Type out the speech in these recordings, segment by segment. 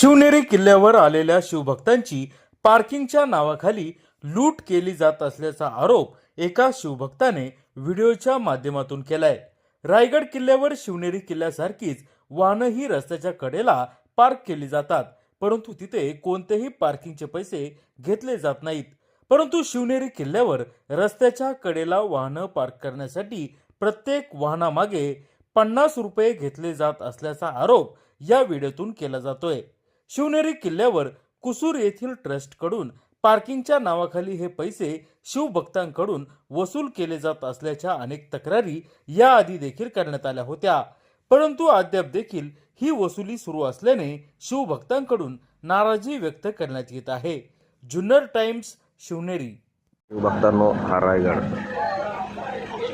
शिवनेरी किल्ल्यावर आलेल्या शिवभक्तांची पार्किंगच्या नावाखाली लूट केली जात असल्याचा आरोप एका शिवभक्ताने व्हिडिओच्या माध्यमातून केलाय. रायगड किल्ल्यावर शिवनेरी किल्ल्यासारखीच वाहनंही रस्त्याच्या कडेला पार्क केली जातात परंतु तिथे कोणतेही पार्किंगचे पैसे घेतले जात नाहीत. परंतु शिवनेरी किल्ल्यावर रस्त्याच्या कडेला वाहनं पार्क करण्यासाठी प्रत्येक वाहनामागे पन्नास रुपये घेतले जात असल्याचा आरोप या व्हिडिओतून केला जातोय. शिवनेरी किल्ल्यावर कुसूर येथील ट्रस्टकडून पार्किंगच्या नावाखाली हे पैसे शिवभक्तांकडून वसूल केले जात असल्याच्या अनेक तक्रारी याआधी देखील करण्यात आल्या होत्या. परंतु अद्याप देखील ही वसुली सुरू असल्याने शिवभक्तांकडून नाराजी व्यक्त करण्यात येत आहे. जुन्नर टाइम्स शिवनेरी. शिवभक्तांनो हा रायगड.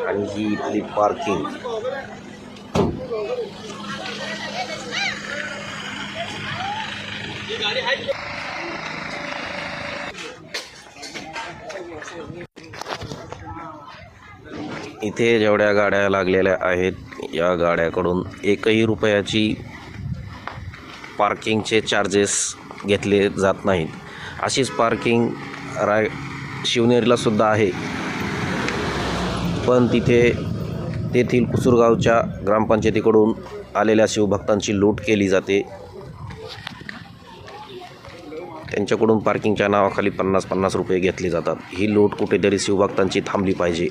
आणि ही इथली पार्किंग इथे जेवढ्या गाड्या लागलेल्या आहेत या गाड्याकडून एकही रुपयाची पार्किंगचे चार्जेस घेतले जात नाहीत. अशीच पार्किंग राय शिवनेरीला सुद्धा आहे. पण तिथे तेथील कुसुरगावच्या ग्रामपंचायतीकडून आलेल्या शिवभक्तांची लूट केली जाते. त्यांच्याकडून पार्किंगच्या नावाखाली पन्नास पन्नास रुपये घेतले जातात. ही लूट कुठेतरी शिवभक्तांची थांबली पाहिजे.